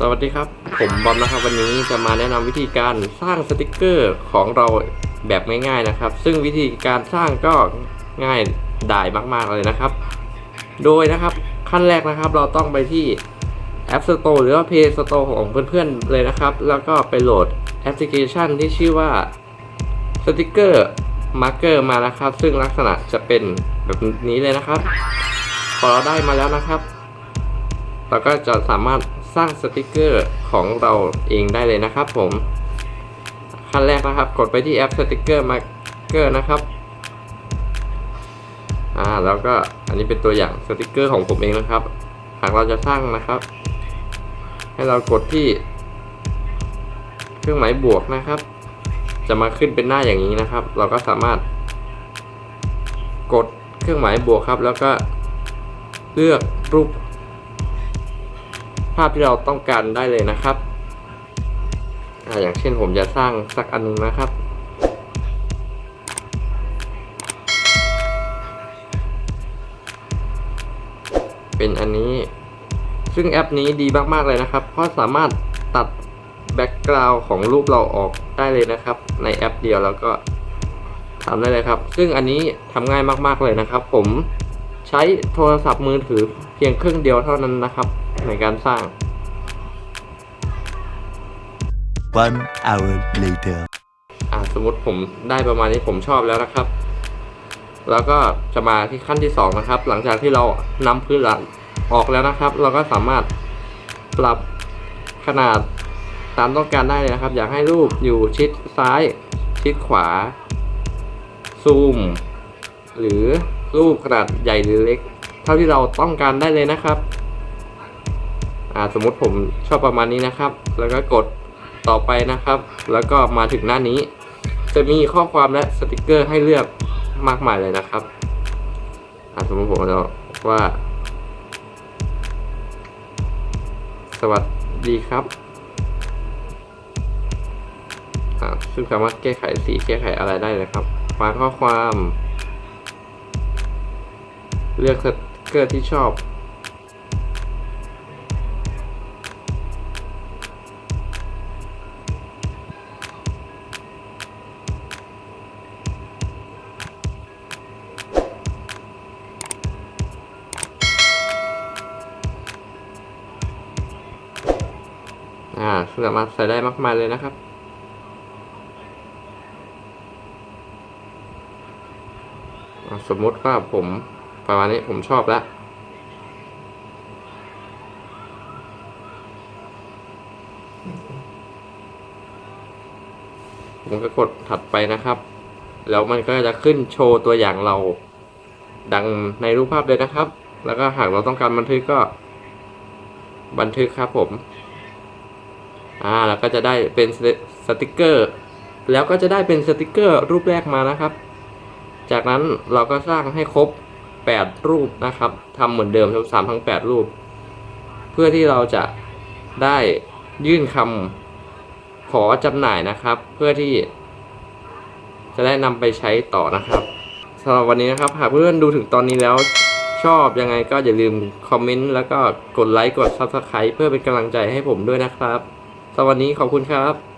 สวัสดีครับ ผมบอมนะครับ วันนี้จะมาแนะนำวิธีการสร้างสติกเกอร์ของเราแบบง่ายๆนะครับ ซึ่งวิธีการสร้างก็ง่ายดายมากๆเลยนะครับ โดยนะครับขั้นแรกนะครับ เราต้องไปที่ App Store หรือว่า Play Store ของเพื่อนๆเลยนะครับ แล้วก็ไปโหลดแอปพลิเคชันที่ชื่อว่าสติกเกอร์มาร์เกอร์มานะครับ ซึ่งลักษณะจะเป็นแบบนี้เลยนะครับ พอเราได้มาแล้วนะครับ เราก็จะสามารถ สร้างสติกเกอร์ของเราเองได้เลยนะครับผม ขั้นแรกนะครับ กดไปที่แอปสติกเกอร์มาร์เกอร์นะครับอ่าแล้วก็อันนี้เป็นตัวอย่างสติกเกอร์ของผมเองนะครับ หากเราจะสร้างนะครับ ให้เรากดที่เครื่องหมายบวกนะครับ จะมาขึ้นเป็นหน้าอย่างนี้นะครับ เราก็สามารถ กดเครื่องหมายบวกครับ แล้วก็เลือกรูป ภาพที่เราต้องการได้เลยนะครับออย่างเช่นผมจะสร้างสักอันนึงนะครับ เป็นอันนี้ ซึ่งแอปนี้ดีมากๆเลยนะครับ เพราะสามารถตัดแบ็กกราวด์ของรูปเราออกได้เลยนะครับ ในแอปเดียวแล้วก็ทำได้เลยครับ ซึ่งอันนี้ทำง่ายมากๆเลยนะครับ ผม ใช้โทรศัพท์มือถือเพียงเครื่องเดียวเท่านั้นนะครับ ในการสร้าง One hour later. อ่าสมมติผมได้ประมาณนี้ผมชอบแล้วนะครับ แล้วก็จะมาที่ขั้นที่สองนะครับ หลังจากที่เรานำพื้นหลังออกแล้วนะครับ เราก็สามารถปรับขนาดตามต้องการได้เลยนะครับ อยากให้รูปอยู่ชิดซ้าย ชิดขวา ซูม หรือ รูปขนาดใหญ่หรือเล็ก เท่าที่เราต้องการได้เลยนะครับอ่าสมมุติผมชอบประมาณนี้นะครับ แล้วก็กดต่อไปนะครับ แล้วก็มาถึงหน้านี้ จะมีข้อความและสติกเกอร์ให้เลือกมากมายเลยนะครับอ่าสมมติผมจะว่า สวัสดีครับอ่าซึ่งสามารถแก้ไขสีแก้ไขอะไรได้เลยครับวางข้อความ เลือกสติกเกอร์ที่ชอบ อ่าสามารถใส่ได้มากมายเลยนะครับสมมติว่าผม ประมาณนี้ผมชอบแล้วผมก็กดถัดไปนะครับ แล้วมันก็จะขึ้นโชว์ตัวอย่างเรา ดังในรูปภาพเลยนะครับ แล้วก็หากเราต้องการบันทึกก็ บันทึกครับผม อ่า แล้วก็จะได้เป็นสติกเกอร์ แล้วก็จะได้เป็นสติกเกอร์รูปแรกมานะครับ จากนั้นเราก็สร้างให้ครบ 8 รูปนะครับทำเหมือนเดิมทั้ง3ทั้ง 8 รูป เพื่อที่เราจะได้ยื่นคำขอจำหน่ายนะครับ เพื่อที่ จะได้นำไปใช้ต่อนะครับสำหรับวันนี้นะครับ หากเพื่อนดูถึงตอนนี้แล้วชอบยังไงก็อย่าลืมคอมเมนต์แล้วก็กดไลค์กด Subscribe เพื่อเป็นกำลังใจให้ผมด้วยนะครับสำหรับวันนี้ขอบคุณครับ